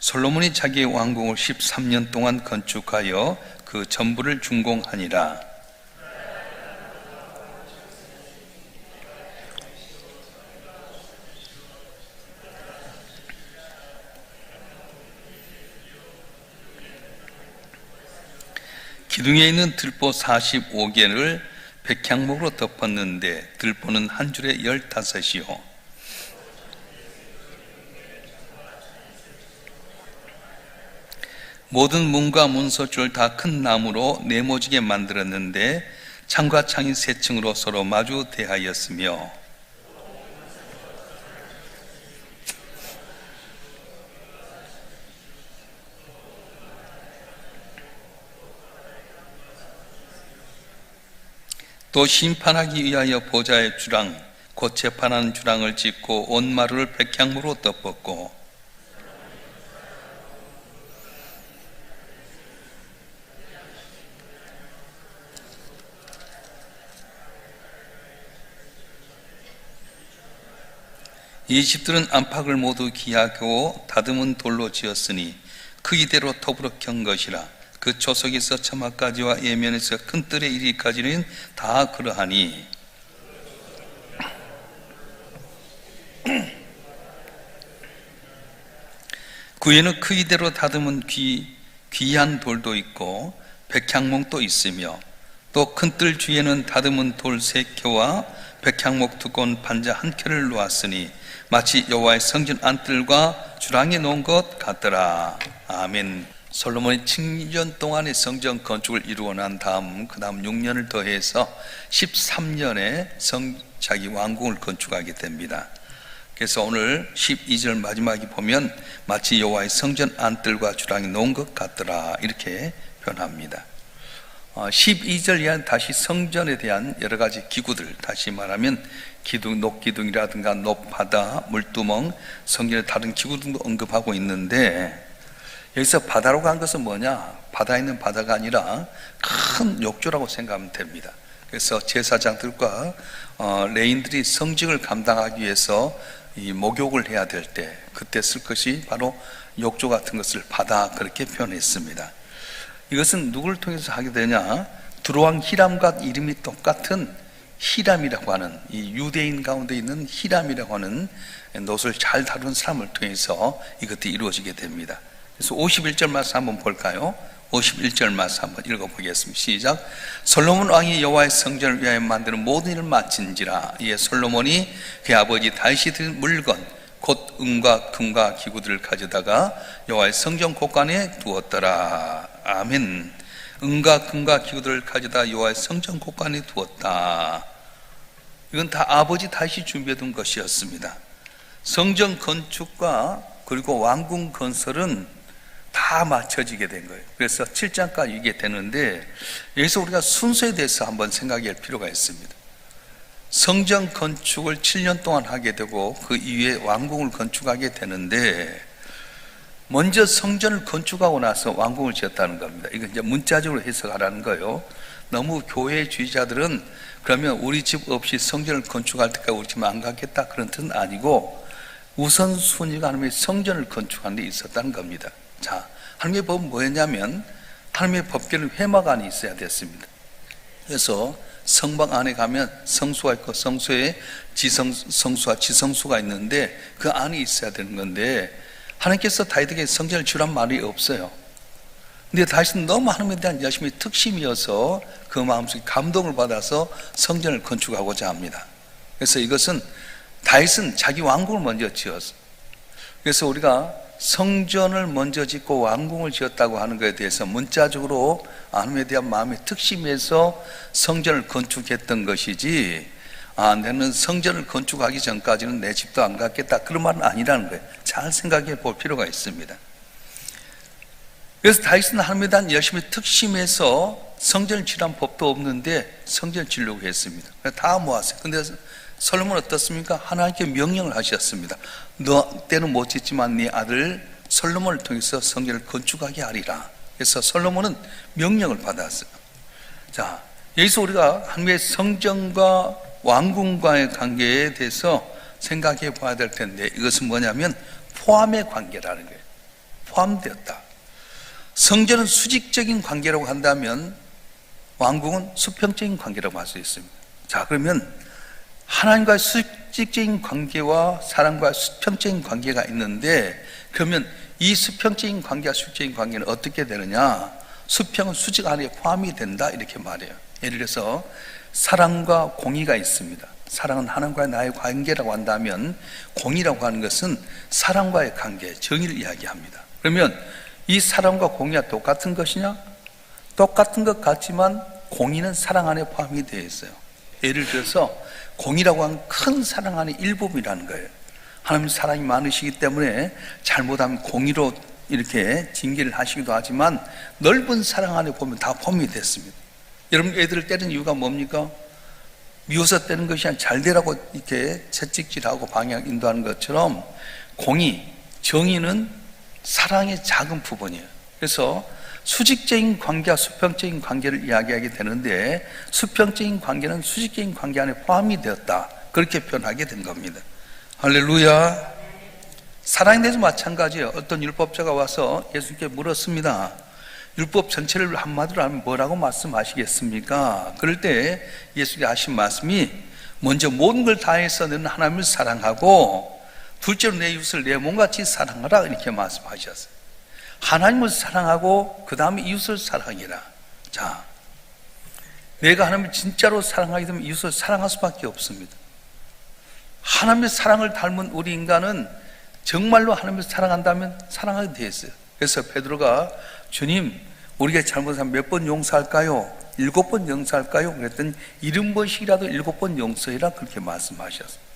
솔로몬이 자기의 왕궁을 13년 동안 건축하여 그 전부를 준공하니라. 기둥에 있는 들보 45개를 백향목으로 덮었는데 들보는 한 줄에 15이요. 모든 문과 문서줄 다 큰 나무로 네모지게 만들었는데 창과 창이 세 층으로 서로 마주 대하였으며 또 심판하기 위하여 보좌의 주랑 곧 재판하는 주랑을 짓고 온 마루를 백향무로 덮었고 이 집들은 안팎을 모두 기하고 다듬은 돌로 지었으니 그 이대로 톱으로 켠 것이라. 그 조석에서 처마까지와 예면에서 큰 뜰에 이리까지는 다 그러하니. 그 위에는 그 이대로 다듬은 귀, 귀한 돌도 있고 백향목도 있으며 또 큰 뜰 주위에는 다듬은 돌 세 켜와 백향목 두꺼운 반자 한 켜를 놓았으니 마치 여호와의 성전 안뜰과 주랑에 놓은 것 같더라. 아멘. 솔로몬이 7년 동안의 성전 건축을 이루어 난 다음 그 다음 6년을 더해서 13년에 성 자기 왕궁을 건축하게 됩니다. 그래서 오늘 12절 마지막에 보면 마치 여호와의 성전 안뜰과 주랑이 놓은 것 같더라 이렇게 표현합니다. 12절 이하는 다시 성전에 대한 여러 가지 기구들 다시 말하면 기둥, 녹기둥이라든가 높바다, 물두멍, 성전의 다른 기구등도 언급하고 있는데 여기서 바다로 간 것은 뭐냐? 바다에 있는 바다가 아니라 큰 욕조라고 생각하면 됩니다. 그래서 제사장들과 어, 레인들이 성직을 감당하기 위해서 이 목욕을 해야 될 때 그때 쓸 것이 바로 욕조 같은 것을 바다 그렇게 표현했습니다. 이것은 누구를 통해서 하게 되냐? 두로왕 히람과 이름이 똑같은 히람이라고 하는 이 유대인 가운데 있는 히람이라고 하는 놋을 잘 다루는 사람을 통해서 이것들이 이루어지게 됩니다. 그래서 51절 말씀 한번 볼까요? 51절 말씀 한번 읽어보겠습니다. 시작. 솔로몬 왕이 여호와의 성전을 위하여 만드는 모든 일을 마친지라. 이에 솔로몬이 그 아버지 다윗이 든 물건 곧 은과 금과 기구들을 가져다가 여호와의 성전 곳간에 두었더라. 아멘. 은과 금과 기구들을 가져다 여호와의 성전 곳간에 두었다. 이건 다 아버지 다시 준비해둔 것이었습니다. 성전 건축과 그리고 왕궁 건설은 다 맞춰지게 된 거예요. 그래서 7장까지 이게 되는데 여기서 우리가 순서에 대해서 한번 생각할 필요가 있습니다. 성전 건축을 7년 동안 하게 되고 그 이후에 왕궁을 건축하게 되는데 먼저 성전을 건축하고 나서 왕궁을 지었다는 겁니다. 이건 이제 문자적으로 해석하라는 거예요. 너무 교회 주의자들은 그러면 우리 집 없이 성전을 건축할 때까지 우리 집안 갖겠다 그런 뜻은 아니고 우선순위가 하나님의 성전을 건축하는 데 있었다는 겁니다. 자, 하나님의 법은 뭐였냐면 하나님의 법계는 회막 안에 있어야 됐습니다. 그래서 성방 안에 가면 성수가 있고 성수에 지성, 성수와 지성수가 있는데 그 안에 있어야 되는 건데 하나님께서 다윗에게 성전을 주란 말이 없어요. 근데 다윗은 너무 하나님에 대한 열심히 특심이어서 그 마음속에 감동을 받아서 성전을 건축하고자 합니다. 그래서 이것은 다윗은 자기 왕궁을 먼저 지었어. 그래서 우리가 성전을 먼저 짓고 왕궁을 지었다고 하는 것에 대해서 문자적으로 하나님에 대한 마음의 특심에서 성전을 건축했던 것이지 아, 내는 성전을 건축하기 전까지는 내 집도 안 갖겠다. 그런 말은 아니라는 거예요. 잘 생각해 볼 필요가 있습니다. 그래서 다윗은 하나님에 대한 열심히 특심해서 성전을 지란 법도 없는데 성전을 지려고 했습니다. 다 모았어요. 근데 솔로몬 어떻습니까? 하나님께 명령을 하셨습니다. 너 때는 못 짓지만 네 아들 솔로몬을 통해서 성전을 건축하게 하리라. 그래서 솔로몬은 명령을 받았어요. 자, 여기서 우리가 하나님의 성전과 왕궁과의 관계에 대해서 생각해 봐야 될 텐데 이것은 뭐냐면 포함의 관계라는 거예요. 포함되었다. 성전은 수직적인 관계라고 한다면 왕궁은 수평적인 관계라고 할 수 있습니다. 자, 그러면 하나님과의 수직적인 관계와 사람과의 수평적인 관계가 있는데 그러면 이 수평적인 관계와 수직적인 관계는 어떻게 되느냐? 수평은 수직 안에 포함이 된다 이렇게 말해요. 예를 들어서 사랑과 공의가 있습니다. 사랑은 하나님과의 나의 관계라고 한다면 공의라고 하는 것은 사랑과의 관계, 정의를 이야기합니다. 그러면 이 사랑과 공의가 똑같은 것이냐? 똑같은 것 같지만 공의는 사랑 안에 포함이 되어 있어요. 예를 들어서 공의라고 하는 큰 사랑 안의 일부분이라는 거예요. 하나님 사랑이 많으시기 때문에 잘못하면 공의로 이렇게 징계를 하시기도 하지만 넓은 사랑 안에 보면 다 포함이 됐습니다. 여러분 애들을 때리는 이유가 뭡니까? 미워서 때는 것이 아니라 잘 되라고 이렇게 채찍질하고 방향 인도하는 것처럼 공의, 정의는 사랑의 작은 부분이에요. 그래서 수직적인 관계와 수평적인 관계를 이야기하게 되는데 수평적인 관계는 수직적인 관계 안에 포함이 되었다. 그렇게 표현하게 된 겁니다. 할렐루야. 사랑에 대해서 마찬가지예요. 어떤 율법자가 와서 예수님께 물었습니다. 율법 전체를 한마디로 하면 뭐라고 말씀하시겠습니까? 그럴 때 예수님이 하신 말씀이 먼저 모든 걸 다해서 너는 하나님을 사랑하고 둘째로 내 이웃을 내 몸같이 사랑하라 이렇게 말씀하셨어요. 하나님을 사랑하고 그 다음에 이웃을 사랑해라. 자, 내가 하나님을 진짜로 사랑하게 되면 이웃을 사랑할 수밖에 없습니다. 하나님의 사랑을 닮은 우리 인간은 정말로 하나님을 사랑한다면 사랑하게 되어 있어요. 그래서 베드로가 주님, 우리가 잘못하면 몇 번 용서할까요? 일곱 번 용서할까요? 그랬더니 일흔 번씩이라도 일곱 번 용서해라 그렇게 말씀하셨어요.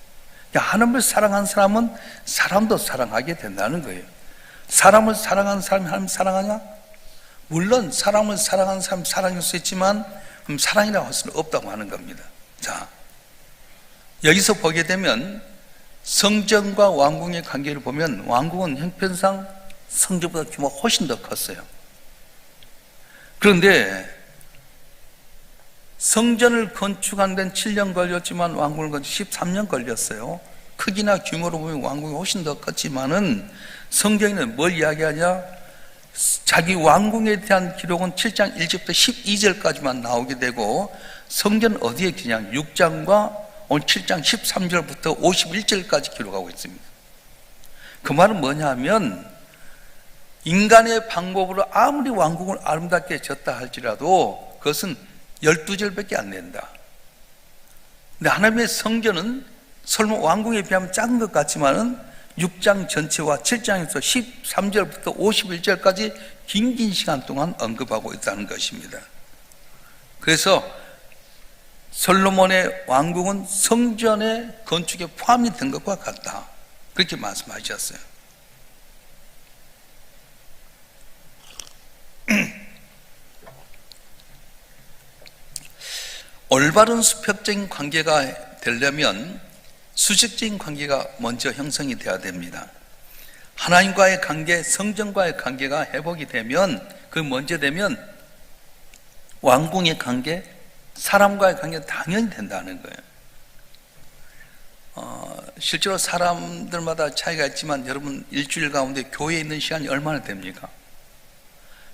그러니까 하나님을 사랑한 사람은 사람도 사랑하게 된다는 거예요. 사람을 사랑하는 사람이 하나님 사랑하냐? 물론 사람을 사랑하는 사람 사랑할 수 있지만 사랑이라고 할 수는 없다고 하는 겁니다. 자, 여기서 보게 되면 성전과 왕궁의 관계를 보면 왕궁은 형편상 성전보다 규모가 훨씬 더 컸어요. 그런데 성전을 건축한 데는 7년 걸렸지만 왕궁을 건축 13년 걸렸어요. 크기나 규모로 보면 왕궁이 훨씬 더 컸지만은 성경에는 뭘 이야기하냐? 자기 왕궁에 대한 기록은 7장 1절부터 12절까지만 나오게 되고 성전 어디에 그냥 6장과 오늘 7장 13절부터 51절까지 기록하고 있습니다. 그 말은 뭐냐 하면 인간의 방법으로 아무리 왕국을 아름답게 졌다 할지라도 그것은 12절밖에 안 된다. 근데 하나님의 성전은 설마 왕궁에 비하면 작은 것 같지만은 6장 전체와 7장에서 13절부터 51절까지 긴긴 시간 동안 언급하고 있다는 것입니다. 그래서 솔로몬의 왕궁은 성전의 건축에 포함이 된 것과 같다. 그렇게 말씀하셨어요. 올바른 수평적인 관계가 되려면 수직적인 관계가 먼저 형성이 되어야 됩니다. 하나님과의 관계, 성전과의 관계가 회복이 되면 그 먼저 되면 왕궁의 관계, 사람과의 관계는 당연히 된다는 거예요. 어, 실제로 사람들마다 차이가 있지만 여러분 일주일 가운데 교회에 있는 시간이 얼마나 됩니까?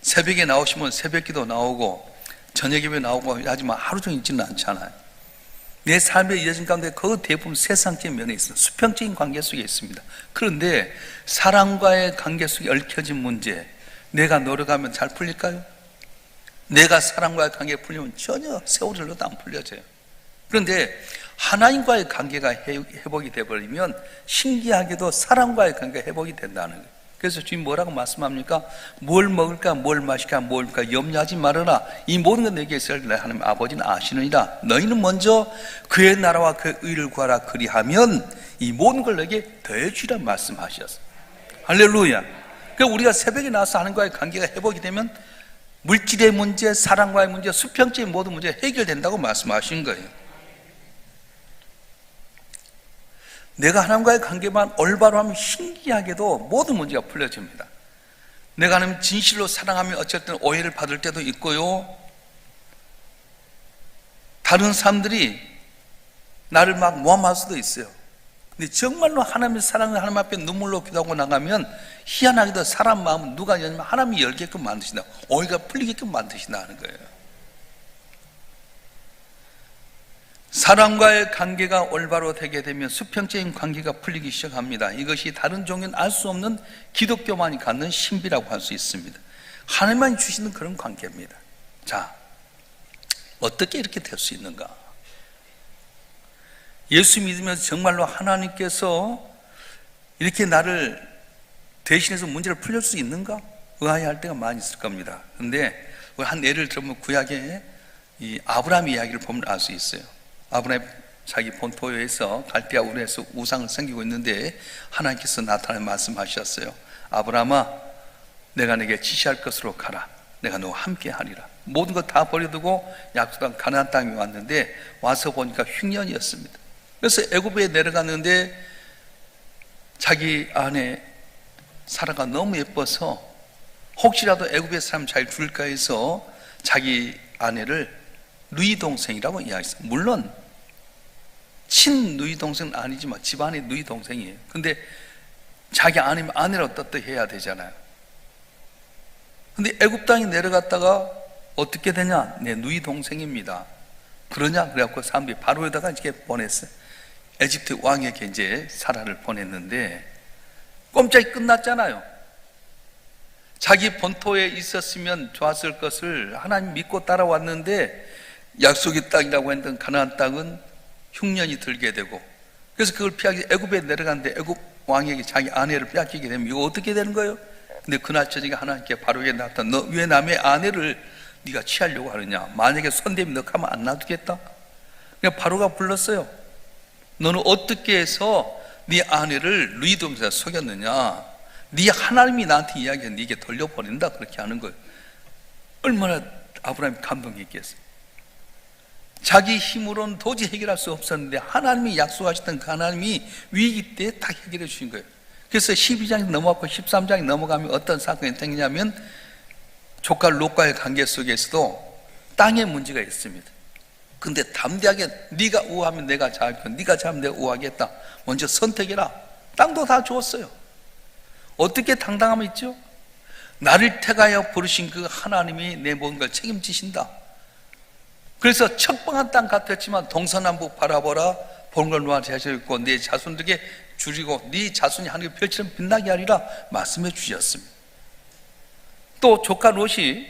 새벽에 나오시면 새벽기도 나오고 저녁 예배 나오고 하지만 하루 종일 있지는 않잖아요. 내 삶의 이어진 가운데 그 대부분 세상적인 면에 있습니다. 수평적인 관계 속에 있습니다. 그런데 사랑과의 관계 속에 얽혀진 문제, 내가 노력하면 잘 풀릴까요? 내가 사람과의 관계 풀리면 전혀 세월을 흘러도 안 풀려져요. 그런데 하나님과의 관계가 회복이 되어버리면 신기하게도 사람과의 관계가 회복이 된다는 거예요. 그래서 주님 뭐라고 말씀합니까? 뭘 먹을까, 뭘 마실까, 뭘 할까 염려하지 말아라. 이 모든 것 내게 있을 하나님 아버지는 아시느니라. 너희는 먼저 그의 나라와 그의 의를 구하라. 그리하면 이 모든 걸 내게 더해 주라 말씀하셨어. 할렐루야. 그러니까 우리가 새벽에 나와서 하나님과의 관계가 회복이 되면 물질의 문제, 사랑과의 문제, 수평적인 모든 문제 해결된다고 말씀하신 거예요. 내가 하나님과의 관계만 올바로 하면 신기하게도 모든 문제가 풀려집니다. 내가 하나님 진실로 사랑하면 어쨌든 오해를 받을 때도 있고요. 다른 사람들이 나를 막 모함할 수도 있어요. 근데 정말로 하나님의 사랑을 하나님 앞에 눈물로 기도하고 나가면 희한하게도 사람 마음은 누가 열면 하나님이 열게끔 만드신다. 오해가 풀리게끔 만드신다 하는 거예요. 사람과의 관계가 올바로 되게 되면 수평적인 관계가 풀리기 시작합니다. 이것이 다른 종교는 알 수 없는 기독교만이 갖는 신비라고 할 수 있습니다. 하나님만이 주시는 그런 관계입니다. 자, 어떻게 이렇게 될 수 있는가? 예수 믿으면서 정말로 하나님께서 이렇게 나를 대신해서 문제를 풀릴 수 있는가? 의아해할 때가 많이 있을 겁니다. 근데 한 예를 들면 구약에 이 아브라함 이야기를 보면 알 수 있어요. 아브라함 자기 본토에서 갈대아 우르에서 우상을 섬기고 있는데 하나님께서 나타나 말씀하셨어요. 아브라함아, 내가 내게 지시할 것으로 가라. 내가 너와 함께 하리라. 모든 것 다 버려두고 약속한 가나안 땅에 왔는데 와서 보니까 흉년이었습니다. 그래서 애굽에 내려갔는데 자기 아내 사라가 너무 예뻐서 혹시라도 애굽의 사람 잘 죽을까 해서 자기 아내를 누이 동생이라고 이야기했어요. 물론 친 누이 동생은 아니지만 집안의 누이 동생이에요. 근데 자기 아내면 아내로 떳떳해야 되잖아요. 근데 애굽 땅에 내려갔다가 어떻게 되냐? 내 누이 동생입니다. 그러냐? 그래갖고 사람들이 바로에다가 이렇게 보냈어요. 에집트 왕에게 이제 사라를 보냈는데 꼼짝이 끝났잖아요. 자기 본토에 있었으면 좋았을 것을 하나님 믿고 따라왔는데 약속의 땅이라고 했던 가나안 땅은 흉년이 들게 되고 그래서 그걸 피하기 애굽에 내려갔는데 애굽 왕에게 자기 아내를 빼앗기게 되면 이거 어떻게 되는 거예요? 근데 그날 저녁에 하나님께 바로에 나타나 너 왜 남의 아내를 네가 취하려고 하느냐? 만약에 손대면 너 가면 안 놔두겠다. 그냥 바로가 불렀어요. 너는 어떻게 해서 네 아내를 루이돔에서 속였느냐? 네 하나님이 나한테 이야기해 네게 돌려보낸다 그렇게 하는 거예요. 얼마나 아브라함이 감동했겠어요. 자기 힘으로는 도저히 해결할 수 없었는데 하나님이 약속하셨던 그 하나님이 위기 때딱 해결해 주신 거예요. 그래서 12장이 넘어갔고 13장이 넘어가면 어떤 사건이 생기냐면 조카 롯과의 관계 속에서도 땅에 문제가 있습니다. 근데 담대하게 네가 우하면 내가 잘하고 네가 잘하면 내가 우하겠다. 먼저 선택해라. 땅도 다 주었어요. 어떻게 당당함이 있죠? 나를 택하여 부르신 그 하나님이 내 모든 걸 책임지신다. 그래서 척방한 땅 같았지만 동서남북 바라보라 보는 걸 놓아 하셨고 내 자손들에게 줄이고 네 자손이 하늘의 별처럼 빛나게 하리라 말씀해 주셨습니다. 또 조카 롯이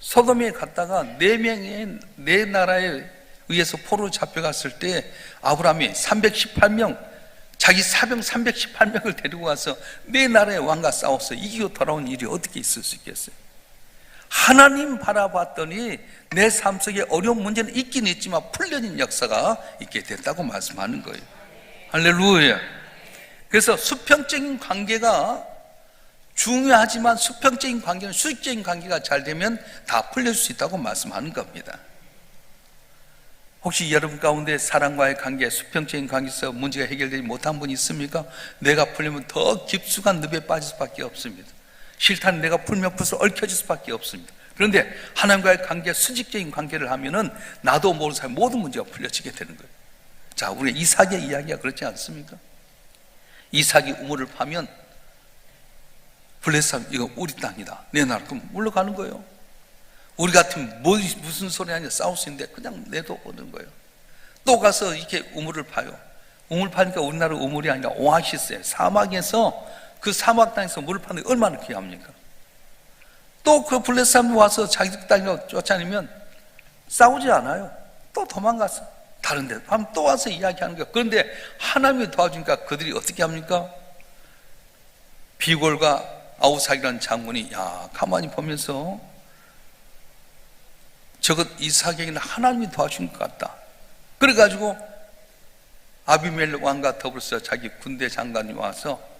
소돔에 갔다가 네 명의 네 나라에 의해서 포로 잡혀갔을 때 아브라함이 318명 자기 사병 318명을 데리고 가서 네 나라의 왕과 싸워서 이기고 돌아온 일이 어떻게 있을 수 있겠어요? 하나님 바라봤더니 내 삶 속에 어려운 문제는 있긴 있지만 풀려진 역사가 있게 됐다고 말씀하는 거예요. 할렐루야. 그래서 수평적인 관계가 중요하지만 수평적인 관계는 수직적인 관계가 잘 되면 다 풀릴 수 있다고 말씀하는 겁니다. 혹시 여러분 가운데 사랑과의 관계, 수평적인 관계에서 문제가 해결되지 못한 분이 있습니까? 내가 풀리면 더 깊숙한 늪에 빠질 수밖에 없습니다. 싫다는 내가 풀면 풀수록 얽혀질 수밖에 없습니다. 그런데 하나님과의 관계, 수직적인 관계를 하면은 나도 모르는 사이 모든 문제가 풀려지게 되는 거예요. 자, 우리 이삭의 이야기가 그렇지 않습니까? 이삭이 우물을 파면 블레셋 이거 우리 땅이다. 내 나라 그럼 물러가는 거예요. 우리 같으면 뭐, 무슨 소리 하냐 싸울 수 있는데 그냥 내도 오는 거예요. 또 가서 이렇게 우물을 파요. 우물 파니까 우리나라 우물이 아니라 오아시스에 사막에서 그 사막 땅에서 물을 파는 게 얼마나 귀합니까? 또 그 블레셋 사람들 와서 자기 땅이라고 쫓아내면 싸우지 않아요. 또 도망갔어. 다른 데 하면 또 와서 이야기하는 거예요. 그런데 하나님이 도와주니까 그들이 어떻게 합니까? 비골과 아우삭이라는 장군이 야 가만히 보면서 저것 이삭에게는 하나님이 도와준 것 같다. 그래가지고 아비멜 왕과 더불어서 자기 군대 장관이 와서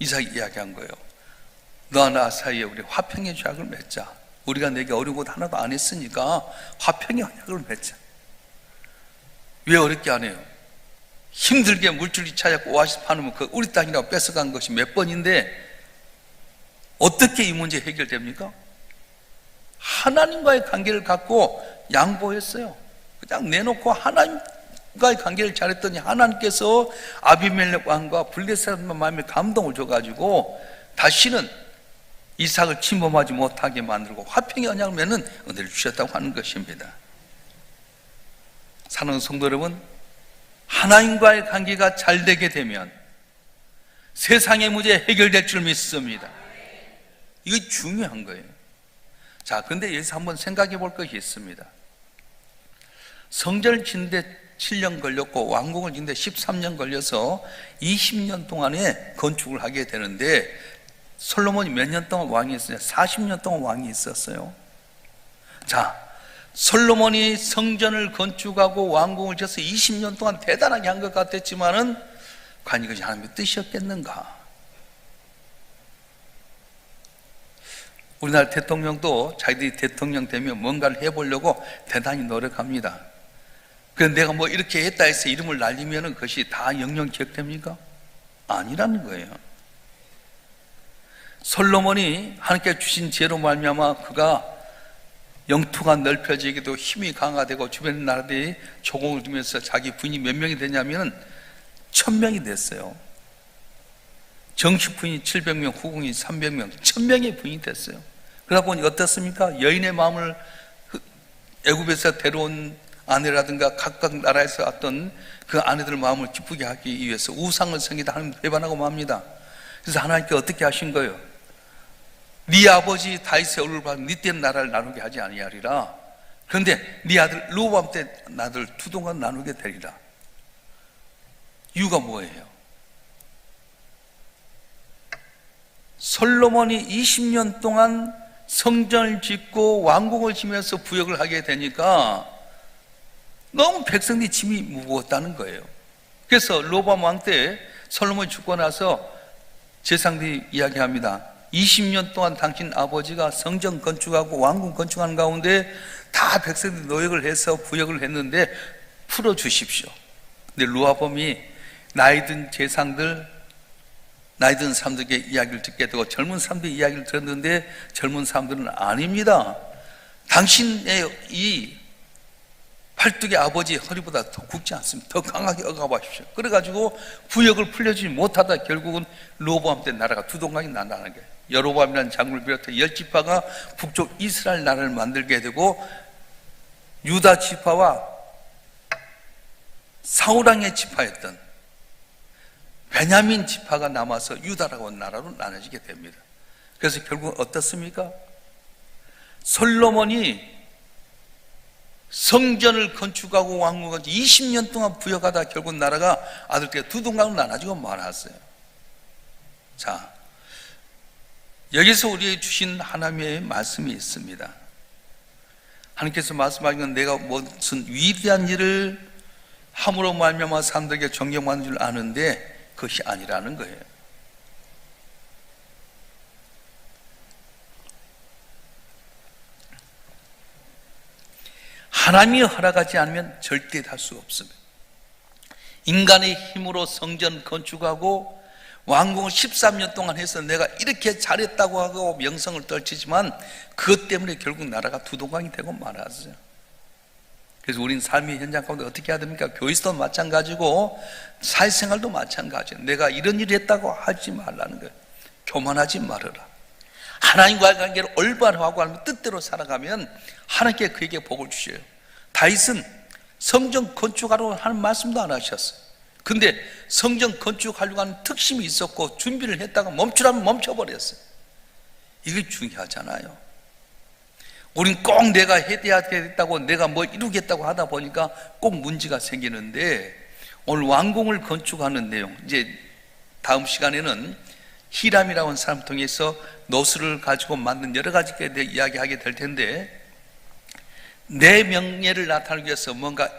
이삭이 이야기한 거예요. 너와 나 사이에 우리 화평의 죄악을 맺자. 우리가 내게 어려운 것 하나도 안 했으니까 화평의 언약을 맺자. 왜 어렵게 안 해요? 힘들게 물줄기 찾았고 오아시스 파놓으면 그 우리 땅이라고 뺏어간 것이 몇 번인데 어떻게 이 문제 해결됩니까? 하나님과의 관계를 갖고 양보했어요. 그냥 내놓고 하나님 과의 관계를 잘했더니 하나님께서 아비멜렉 왕과 블레셋 마음에 감동을 줘가지고 다시는 이삭을 침범하지 못하게 만들고 화평의 언약을 맺는 은혜를 주셨다고 하는 것입니다. 사랑하는 성도 여러분, 하나님과의 관계가 잘 되게 되면 세상의 문제 해결될 줄 믿습니다. 이거 중요한 거예요. 자, 근데 여기서 한번 생각해 볼 것이 있습니다. 성전을 짓는데 7년 걸렸고 왕궁을 짓는데 13년 걸려서 20년 동안에 건축을 하게 되는데 솔로몬이 몇 년 동안 왕이 있었냐? 40년 동안 왕이 있었어요. 자, 솔로몬이 성전을 건축하고 왕궁을 지어서 20년 동안 대단하게 한 것 같았지만은 과연 이것이 하나님의 뜻이었겠는가? 우리나라 대통령도 자기들이 대통령 되면 뭔가를 해보려고 대단히 노력합니다. 그런데 내가 뭐 이렇게 했다 해서 이름을 날리면 그것이 다 영영 기억됩니까? 아니라는 거예요. 솔로몬이 하나님께 주신 지혜로 말미암아 그가 영토가 넓혀지기도 힘이 강화되고 주변 나라들이 조공을 두면서 자기 부인이 몇 명이 되냐면 천 명이 됐어요. 정식 부인이 700명, 후궁이 300명, 천 명의 부인이 됐어요. 그러다 보니 어떻습니까? 여인의 마음을 애굽에서 데려온 아내라든가 각각 나라에서 왔던 그 아내들 마음을 기쁘게 하기 위해서 우상을 섬기다 하나님 배반하고 맙니다. 그래서 하나님께 어떻게 하신 거예요? 네 아버지 다윗의 얼굴을 봐서 네 때는 나라를 나누게 하지 아니하리라. 그런데 네 아들 로밤 때 나들 두 동안 나누게 되리라. 이유가 뭐예요? 솔로몬이 20년 동안 성전을 짓고 왕궁을 지면서 부역을 하게 되니까 너무 백성들이 짐이 무거웠다는 거예요. 그래서 로밤 왕 때 솔로몬이 죽고 나서 제상들이 이야기합니다. 20년 동안 당신 아버지가 성전 건축하고 왕궁 건축하는 가운데 다 백성들이 노역을 해서 부역을 했는데 풀어 주십시오. 근데 루아범이 나이 든 제상들 나이 든 사람들에게 이야기를 듣게 되고 젊은 사람들이 이야기를 들었는데 젊은 사람들은 아닙니다. 당신의 이 팔뚝의 아버지 허리보다 더 굵지 않습니다. 더 강하게 억압하십시오. 그래가지고 부역을 풀려주지 못하다 결국은 로보암 때 나라가 두 동강이 난다는 거예요. 여로보암이라는 장군을 비롯해 열 지파가 북쪽 이스라엘 나라를 만들게 되고 유다 지파와 사우랑의 지파였던 베냐민 지파가 남아서 유다라고 하는 나라로 나눠지게 됩니다. 그래서 결국 어떻습니까? 솔로몬이 성전을 건축하고 왕궁을 20년 동안 부역하다 결국 나라가 아들께 두 동강으로 나눠지고 말았어요. 자, 여기서 우리에게 주신 하나님의 말씀이 있습니다. 하나님께서 말씀하신 건 내가 무슨 위대한 일을 함으로 말미암아 사람들에게 존경받는 줄 아는데 그것이 아니라는 거예요. 하나님이 허락하지 않으면 절대 할 수 없습니다. 인간의 힘으로 성전 건축하고 왕궁을 13년 동안 해서 내가 이렇게 잘했다고 하고 명성을 떨치지만 그것 때문에 결국 나라가 두동강이 되고 말았어요. 그래서 우리는 삶의 현장 가운데 어떻게 해야 됩니까? 교회도 마찬가지고 사회생활도 마찬가지예요. 내가 이런 일을 했다고 하지 말라는 거예요. 교만하지 말아라. 하나님과의 관계를 올바로 하고 하는 뜻대로 살아가면 하나님께 그에게 복을 주셔요. 다윗은 성전 건축하러 하는 말씀도 안 하셨어요. 근데 성전 건축하려고 하는 특심이 있었고 준비를 했다가 멈추라면 멈춰버렸어요. 이게 중요하잖아요. 우린 꼭 내가 해야겠다고 내가 뭐 이루겠다고 하다 보니까 꼭 문제가 생기는데 오늘 왕궁을 건축하는 내용 이제 다음 시간에는 히람이라고 하는 사람 통해서 노수를 가지고 만든 여러 가지에 대해 이야기하게 될 텐데 내 명예를 나타내기 위해서 뭔가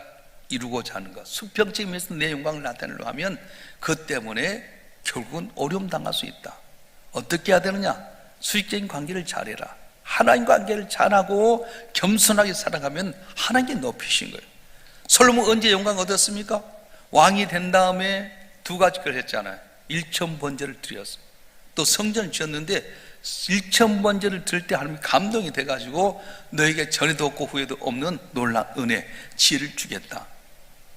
이루고자 하는 것 수평적인 면에서 내 영광을 나타내려 하면 그 때문에 결국은 어려움 당할 수 있다. 어떻게 해야 되느냐? 수직적인 관계를 잘해라. 하나님 관계를 잘하고 겸손하게 살아가면 하나님께 높이신 거예요. 솔로몬 언제 영광 얻었습니까? 왕이 된 다음에 두 가지 걸 했잖아요. 일천 번제를 드렸어요. 또 성전을 지었는데 일천 번제를 들을 때 하나님이 감동이 돼가지고 너에게 전에도 없고 후에도 없는 놀란 은혜, 지혜를 주겠다.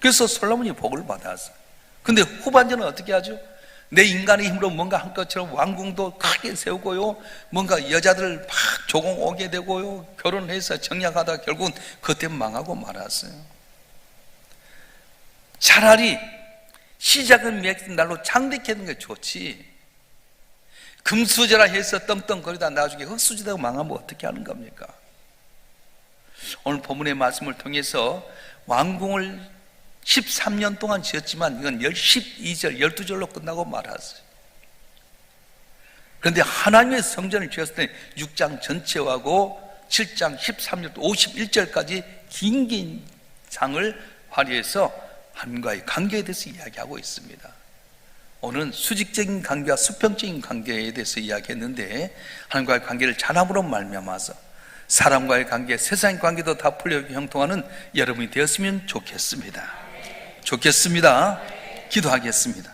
그래서 솔로몬이 복을 받았어요. 근데 후반전은 어떻게 하죠? 내 인간의 힘으로 뭔가 한 것처럼 왕궁도 크게 세우고요. 뭔가 여자들 막 조공 오게 되고요. 결혼해서 정약하다 결국은 그때 망하고 말았어요. 차라리 시작은 맺은 날로 창백하는 게 좋지. 금수저라 해서 떵떵거리다 나중에 흙수저되고 망하면 어떻게 하는 겁니까? 오늘 본문의 말씀을 통해서 왕궁을 13년 동안 지었지만 이건 12절, 12절로 끝나고 말았어요. 그런데 하나님의 성전을 지었을 때 6장 전체하고 7장 13절, 51절까지 긴긴 장을 발휘해서 하나님과의 관계에 대해서 이야기하고 있습니다. 오늘은 수직적인 관계와 수평적인 관계에 대해서 이야기했는데 하나님과의 관계를 잘함으로 말미암아서 사람과의 관계, 세상의 관계도 다 풀려 형통하는 여러분이 되었으면 좋겠습니다. 좋겠습니다. 기도하겠습니다.